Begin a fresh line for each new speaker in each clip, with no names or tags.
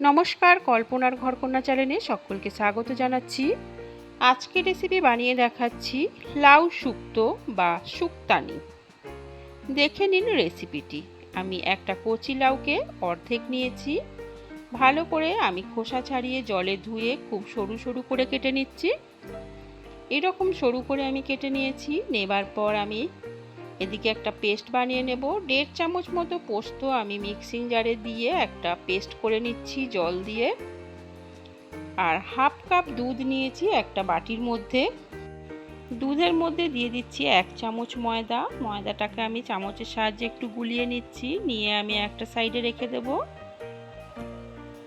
নমস্কার, কল্পনার ঘরকন্যা চ্যানেলে সকলকে স্বাগত জানাচ্ছি। আজকে রেসিপি বানিয়ে দেখাচ্ছি লাউ শুক্তো বা শুক্তানি। দেখে নিন রেসিপিটি আমি একটা কচি লাউকে অর্ধেক নিয়েছি। ভালো করে আমি খোসা ছাড়িয়ে জলে ধুয়ে খুব সরু সরু করে কেটে নিচ্ছি। এরকম সরু করে আমি কেটে নিয়েছি। নেবার পর আমি এদিকে একটা পেস্ট বানিয়ে নেব। দেড় চামচ মতো পোস্ত আমি মিক্সিং জারে দিয়ে একটা পেস্ট করে নিচ্ছি জল দিয়ে। আর হাফ কাপ দুধ নিয়েছি একটা বাটির মধ্যে। দুধের মধ্যে দিয়ে দিচ্ছি এক চামচ ময়দা। ময়দাটাকে আমি চামচের সাহায্যে একটু গুলিয়ে নিচ্ছি। নিয়ে আমি একটা সাইডে রেখে দেব।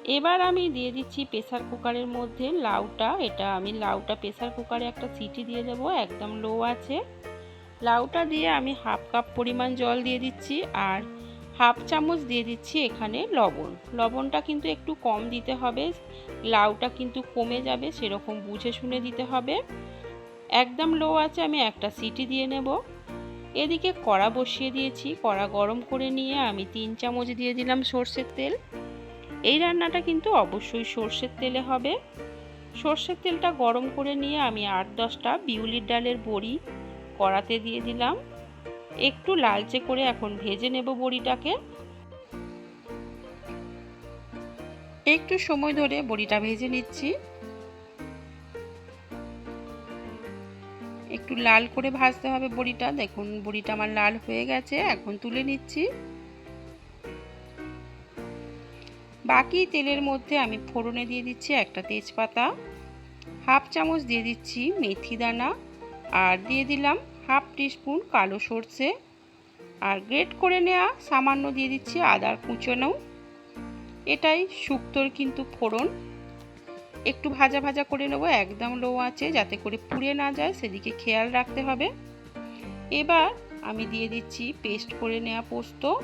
এবার আমি দিয়ে দিচ্ছি প্রেসার কুকারের মধ্যে লাউটা। এটা আমি লাউটা প্রেসার কুকারে একটা সিটি দিয়ে দেবো। একদম লো আছে। লাউটা দিয়ে আমি হাফ কাপ পরিমাণ জল দিয়ে দিচ্ছি আর হাফ চামচ দিয়ে দিচ্ছি এখানে লবণ। লবণটা কিন্তু একটু কম দিতে হবে, লাউটা কিন্তু কমে যাবে সেরকম বুঝে শুনে দিতে হবে। একদম লো আছে আমি একটা সিটি দিয়ে নেব। এদিকে কড়া বসিয়ে দিয়েছি, কড়া গরম করে নিয়ে আমি তিন চামচ দিয়ে দিলাম সর্ষের তেল। এই রান্নাটা কিন্তু অবশ্যই সর্ষের তেলে হবে। সর্ষের তেলটা গরম করে নিয়ে আমি আট দশটা বিউলির ডালের বড়ি কড়াতে দিয়ে দিলাম। একটু লালচে করে এখন ভেজে নেব বড়িটাকে। একটু সময় ধরে বড়িটা ভেজে নিচ্ছি। একটু লাল করে ভাজতে হবে বড়িটা। দেখুন, বড়িটা আমার লাল হয়ে গেছে। এখন তুলে নিচ্ছি। বাকি তেলের মধ্যে আমি ফোড়নে দিয়ে দিচ্ছি একটা তেজপাতা। হাফ চামচ দিয়ে দিচ্ছি মেথি দানা। আর দিয়ে দিলাম হাফ টিস্পুন কালো সর্ষে। আর গ্রেট করে নেওয়া সামান্য দিয়ে দিচ্ছি আদার কুচোনো। এটাই শুক্তোর কিন্তু ফোড়ন। একটু ভাজা ভাজা করে নেব, একদম লো আছে, যাতে করে পুড়ে না যায়, সেদিকে খেয়াল রাখতে হবে। এবার আমি দিয়ে দিচ্ছি পেস্ট করে নেওয়া পোস্ত।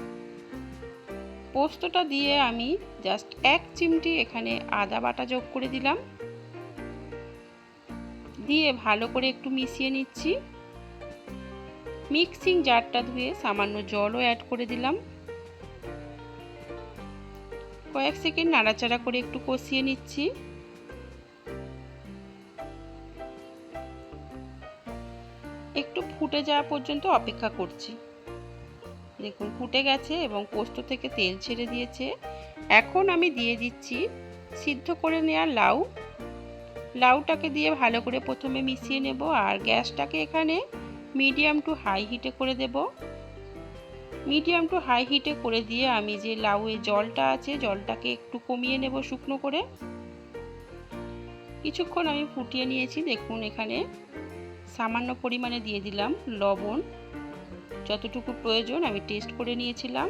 পোস্তটা দিয়ে আমি জাস্ট এক চিমটি এখানে আদা বাটা যোগ করে দিলাম। দিয়ে ভালো করে একটু মিশিয়ে নিচ্ছি। মিক্সিং জারটা ধুয়ে সামান্য জলও অ্যাড করে দিলাম। কয়েক সেকেন্ড নাড়াচাড়া করে একটু কষিয়ে নিচ্ছি। একটু ফুটে যাওয়া পর্যন্ত অপেক্ষা করছি। দেখুন, ফুটে গেছে এবং পোস্ত থেকে তেল ছেড়ে দিয়েছে। এখন আমি দিয়ে দিচ্ছি সিদ্ধ করে নেওয়া লাউ। লাউটাকে দিয়ে ভালো করে প্রথমে মিশিয়ে নেব আর গ্যাসটাকে এখানে মিডিয়াম টু হাই হিটে করে দেব। মিডিয়াম টু হাই হিটে করে দিয়ে আমি যে লাউয়ে জলটা আছে, জলটাকে একটু কমিয়ে নেব শুকনো করে। কিছুক্ষণ আমি ফুটিয়ে নিয়েছি, দেখুন এখানে সামান্য পরিমাণে দিয়ে দিলাম লবণ। যতটুকু প্রয়োজন আমি টেস্ট করে নিয়েছিলাম।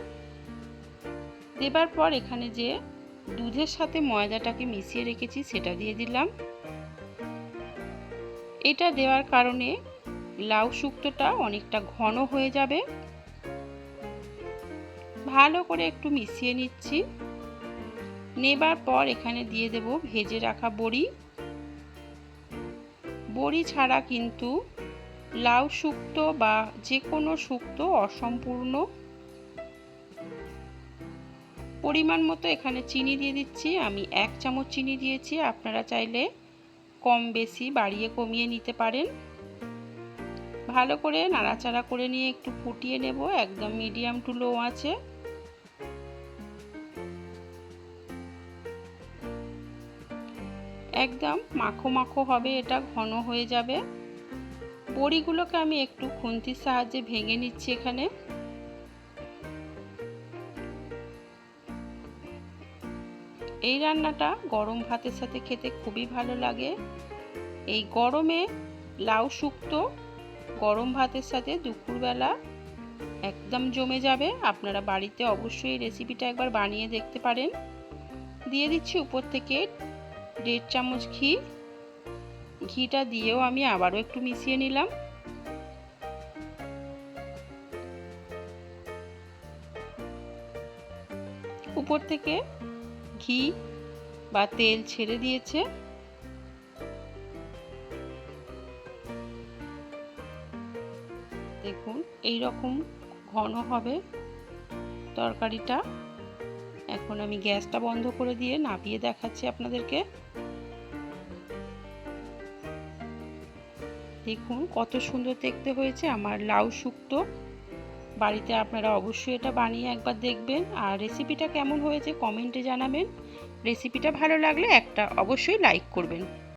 দেবার পর এখানে যে দুধের সাথে ময়দাটাকে মিশিয়ে রেখেছি, সেটা দিয়ে দিলাম। এটা দেওয়ার কারণে লাউ শুক্তোটা অনেকটা ঘন হয়ে যাবে। ভালো করে একটু মিশিয়ে নিচ্ছি। নেবার পর এখানে দিয়ে দেব ভেজে রাখা বড়ি। বড়ি ছাড়া কিন্তু লাউ শুক্তো বা যে কোনো শুক্তো অসম্পূর্ণ। পরিমাণ মতো এখানে চিনি দিয়ে দিচ্ছি। আমি এক চামচ চিনি দিয়েছি। আপনারা চাইলে কম বেশি বাড়িয়ে কমিয়ে নিতে পারেন। ভালো করে নাড়াচাড়া করে নিয়ে একটু ফুটিয়ে নেব, একদম মিডিয়াম টু লো আছে। একদম মাখো মাখো হবে, এটা ঘন হয়ে যাবে। বড়িগুলোকে আমি একটু খুন্তির সাহায্যে ভেঙে নিচ্ছি এখানে। এই রান্নাটা গরম ভাতের সাথে খেতে খুবই ভালো লাগে। এই গরমে লাউ শুক্তো গরম ভাতের সাথে দুপুরবেলা একদম জমে যাবে। আপনারা বাড়িতে অবশ্যই রেসিপিটা একবার বানিয়ে দেখতে পারেন। দিয়ে দিচ্ছি উপর থেকে দেড় চামচ ঘি। ঘিটা দিয়েও আমি আবারও একটু মিশিয়ে নিলাম। উপর থেকে ঘি বা তেল ছেড়ে দিয়েছে। দেখুন এই রকম ঘন হবে তরকারিটা। এখন আমি গ্যাসটা বন্ধ করে দিয়ে নাপিয়ে দেখাচ্ছি আপনাদেরকে। দেখুন, কত সুন্দর দেখতে হয়েছে আমার লাউ শুক্তো। বাড়িতে আপনারা অবশ্যই এটা বানিয়ে একবার দেখবেন। আর রেসিপিটা কেমন হয়েছে কমেন্টে জানাবেন। রেসিপিটা ভালো লাগলে একটা অবশ্যই লাইক করবেন।